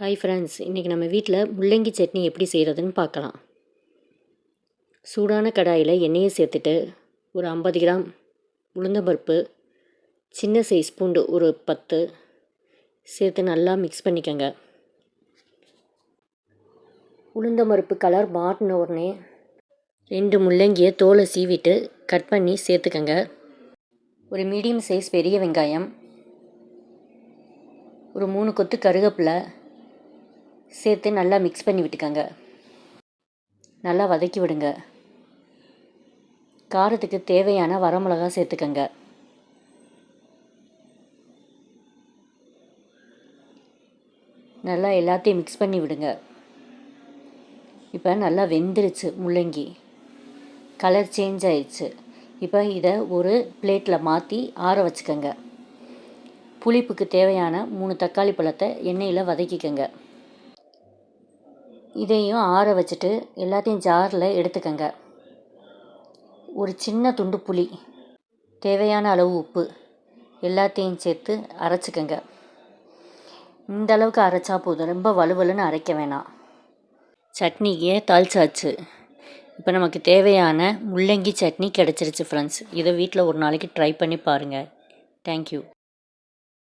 Hi friends இன்றைக்கி நம்ம வீட்டில் முள்ளங்கி சட்னி எப்படி செய்கிறதுன்னு பார்க்கலாம். சூடான கடாயில் எண்ணெயை சேர்த்துட்டு ஒரு ஐம்பது கிராம் உளுந்தம்பருப்பு சின்ன சைஸ் பூண்டு ஒரு பத்து சேர்த்து நல்லா மிக்ஸ் பண்ணிக்கோங்க. உளுந்தம்பருப்பு கலர் மாட்டின உடனே ரெண்டு முள்ளங்கியை தோலை சீவிட்டு கட் பண்ணி சேர்த்துக்கங்க. ஒரு மீடியம் சைஸ் பெரிய வெங்காயம் ஒரு மூணு கொத்து கருவேப்பிலை சேர்த்து நல்லா மிக்ஸ் பண்ணி விட்டுக்கோங்க. நல்லா வதக்கி விடுங்க. காரத்துக்கு தேவையான வரமிளகா சேர்த்துக்கங்க. நல்லா எல்லாத்தையும் மிக்ஸ் பண்ணி விடுங்க. இப்போ நல்லா வெந்துருச்சு முள்ளங்கி. கலர் சேஞ்ச் ஆயிடுச்சு. இப்போ இதை ஒரு பிளேட்டில் மாற்றி ஆற வச்சுக்கோங்க. புளிப்புக்கு தேவையான மூணு தக்காளி பழத்தை எண்ணெயில் வதக்கிக்கோங்க. இதையும் ஆற வச்சுட்டு எல்லாத்தையும் ஜாரில் எடுத்துக்கங்க. ஒரு சின்ன துண்டு புளி தேவையான அளவு உப்பு எல்லாத்தையும் சேர்த்து அரைச்சிக்கங்க. இந்த அளவுக்கு அரைச்சா போதும். ரொம்ப வலுவலுன்னு அரைக்க வேணாம். சட்னிக்கே தாளிச்சாச்சு. இப்போ நமக்கு தேவையான முள்ளங்கி சட்னி கிடச்சிருச்சு ஃப்ரெண்ட்ஸ் இதை வீட்டில் ஒரு நாளைக்கு ட்ரை பண்ணி பாருங்கள் தேங்க்யூ